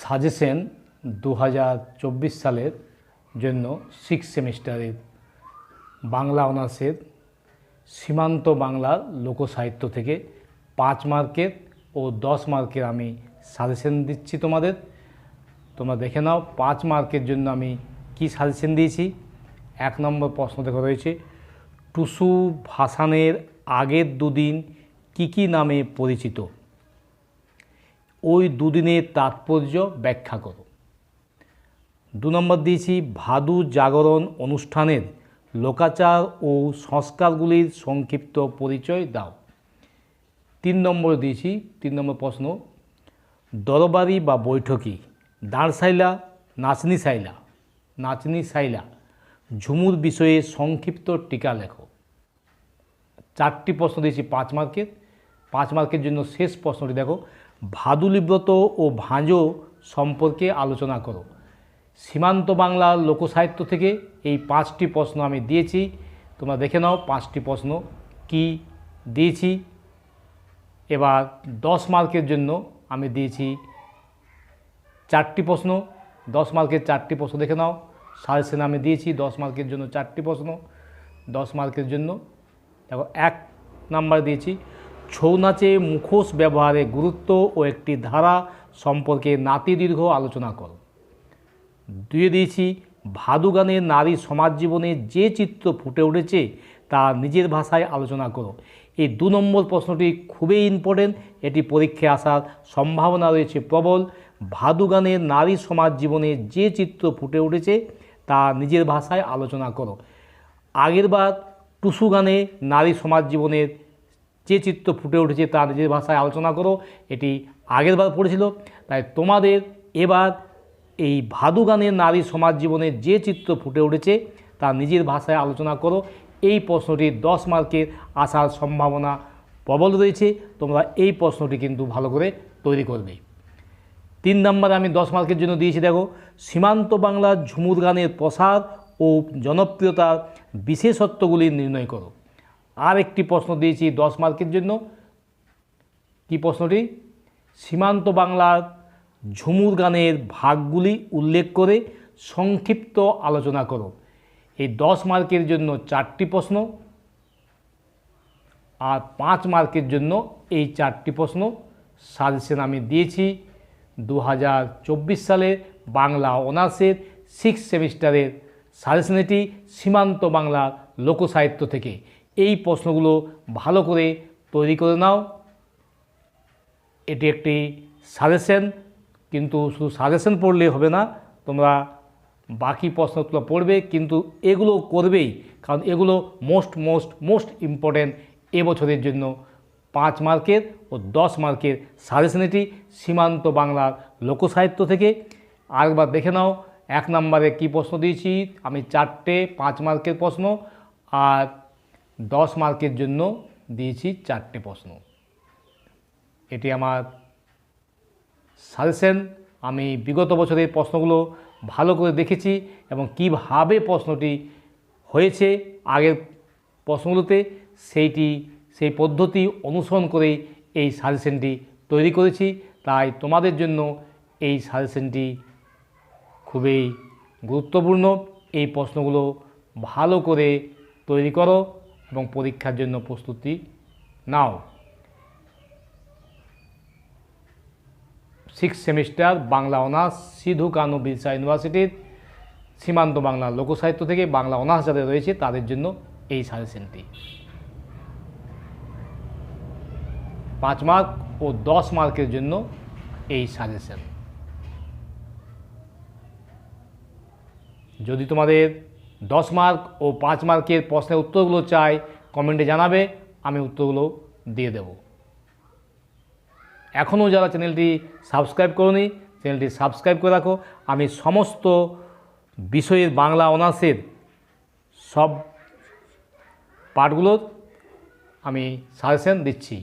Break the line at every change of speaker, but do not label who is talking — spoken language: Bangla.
সাজেশন দু হাজার চব্বিশ সালের জন্য সিক্স সেমিস্টারের বাংলা অনার্সের সীমান্ত বাংলা লোকসাহিত্য থেকে পাঁচ মার্কের ও দশ মার্কের আমি সাজেশন দিচ্ছি তোমাদের। তোমরা দেখে নাও পাঁচ মার্কের জন্য আমি কি সাজেশন দিয়েছি। এক নম্বর প্রশ্ন দেখা রয়েছে, টুসু ভাসানের আগের দুদিন কি কি নামে পরিচিত? ওই দুদিনের তাৎপর্য ব্যাখ্যা করো। দু নম্বর দিয়েছি, ভাদু জাগরণ অনুষ্ঠানের লোকাচার ও সংস্কারগুলির সংক্ষিপ্ত পরিচয় দাও। তিন নম্বর দিয়েছি, তিন নম্বর প্রশ্ন, দরবারি বা বৈঠকি দাঁড় সাইলা নাচনি সাইলা নাচনি সাইলা, ঝুমুর বিষয়ে সংক্ষিপ্ত টিকা লেখো। চারটি প্রশ্ন দিয়েছি, পাঁচ মার্কের পাঁচ মার্কের জন্য শেষ প্রশ্নটি দেখো। ভাদুলিব্রত ও ভাঁজো সম্পর্কে আলোচনা করো। সীমান্ত বাংলা লোকসাহিত্য থেকে এই পাঁচটি প্রশ্ন আমি দিয়েছি। তোমরা দেখে নাও পাঁচটি প্রশ্ন কি দিয়েছি। এবার দশ মার্কের জন্য আমি দিয়েছি চারটি প্রশ্ন। দশ মার্কের চারটি প্রশ্ন দেখে নাও। সাজেশন আমি দিয়েছি, দশ মার্কের জন্য চারটি প্রশ্ন। দশ মার্কের জন্য দেখো এক নাম্বার দিয়েছি। ছৌ নাচে মুখোশ ব্যবহারে গুরুত্ব ও একটি ধারা সম্পর্কে নাতিদীর্ঘ আলোচনা করো। দুয়ে দিয়েছি, ভাদু গানের নারী সমাজ জীবনে যে চিত্র ফুটে উঠেছে তা নিজের ভাষায় আলোচনা করো। এই দু নম্বর প্রশ্নটি খুবই ইম্পর্টেন্ট এটি পরীক্ষায় আসার সম্ভাবনা রয়েছে প্রবল। ভাদু গানের নারী সমাজ জীবনে যে চিত্র ফুটে উঠেছে তা নিজের ভাষায় আলোচনা করো। আগেরবার টুসু গানে নারী সমাজ জীবনের যে চিত্র ফুটে উঠেছে তা নিজের ভাষায় আলোচনা করো। এটি আগেরবার পড়েছিল। তাই তোমাদের এবার এই ভাদু গানের নারী সমাজ জীবনে যে চিত্র ফুটে উঠেছে তা নিজের ভাষায় আলোচনা করো। এই প্রশ্নটি দশ মার্কের আসার সম্ভাবনা প্রবল রয়েছে। তোমরা এই প্রশ্নটি কিন্তু ভালো করে তৈরি করবে। তিন নম্বরে আমি দশ মার্কের জন্য দিয়েছি, দেখো, সীমান্ত বাংলার ঝুমুর গানের প্রসার ও জনপ্রিয়তার বিশেষত্বগুলি নির্ণয় করো। আর একটি প্রশ্ন দিয়েছি দশ মার্কের জন্য। কি প্রশ্নটি? সীমান্ত বাংলার ঝুমুর গানের ভাগগুলি উল্লেখ করে সংক্ষিপ্ত আলোচনা করো। এই দশ মার্কের জন্য চারটি প্রশ্ন আর পাঁচ মার্কের জন্য এই চারটি প্রশ্ন। সাজেশন আমি দিয়েছি দু সালে বাংলা অনার্সের সিক্স সেমিস্টারের সাজেশনেটি সীমান্ত বাংলার লোকসাহিত্য থেকে। এই প্রশ্নগুলো ভালো করে তৈরি করে নাও। এটি একটি সাজেশন কিন্তু শুধু সাজেশন পড়লে হবে না, তোমরা বাকি প্রশ্নগুলো পড়বে, কিন্তু এগুলো করবেই, কারণ এগুলো মোস্ট মোস্ট মোস্ট ইম্পর্ট্যান্ট এবছরের জন্য। পাঁচ মার্কের ও দশ মার্কের সাজেশনেটি সীমান্ত বাংলার লোকসাহিত্য থেকে। আরেকবার দেখে নাও, এক নম্বরে কি প্রশ্ন দিয়েছি, আমি চারটে, পাঁচ মার্কের প্রশ্ন, আর দশ মার্কের জন্য দিয়েছি চারটে প্রশ্ন। এটি আমার সাজেশন। আমি বিগত বছরের প্রশ্নগুলো ভালো করে দেখেছি এবং কীভাবে প্রশ্নটি হয়েছে আগের প্রশ্নগুলোতে, সেইটি, সেই পদ্ধতি অনুসরণ করে এই সাজেশনটি তৈরি করেছি। তাই তোমাদের জন্য এই সাজেশনটি খুবই গুরুত্বপূর্ণ। এই প্রশ্নগুলো ভালো করে তৈরি করো। এবং পরীক্ষার জন্য প্রস্তুতি নাও। Six semester Bangla honours Sidhu Kanu Birsa ইউনিভার্সিটির সীমান্ত বাংলা লোকসাহিত্য থেকে বাংলা অনার্স যাদের রয়েছে, তাদের জন্য এই সাজেশনটি পাঁচ মার্ক ও দশ মার্কের জন্য এই সাজেশন যদি তোমাদের দশ মার্ক ও পাঁচ মার্কের প্রশ্নের উত্তরগুলো চাই, কমেন্টে জানাবে, আমি উত্তরগুলো দিয়ে দেব। এখনও যারা চ্যানেলটি সাবস্ক্রাইব করনি, চ্যানেলটি সাবস্ক্রাইব করে রাখো। আমি সমস্ত বিষয়ের বাংলা অনার্সের সব পাঠগুলোর আমি সাজেশন দিচ্ছি।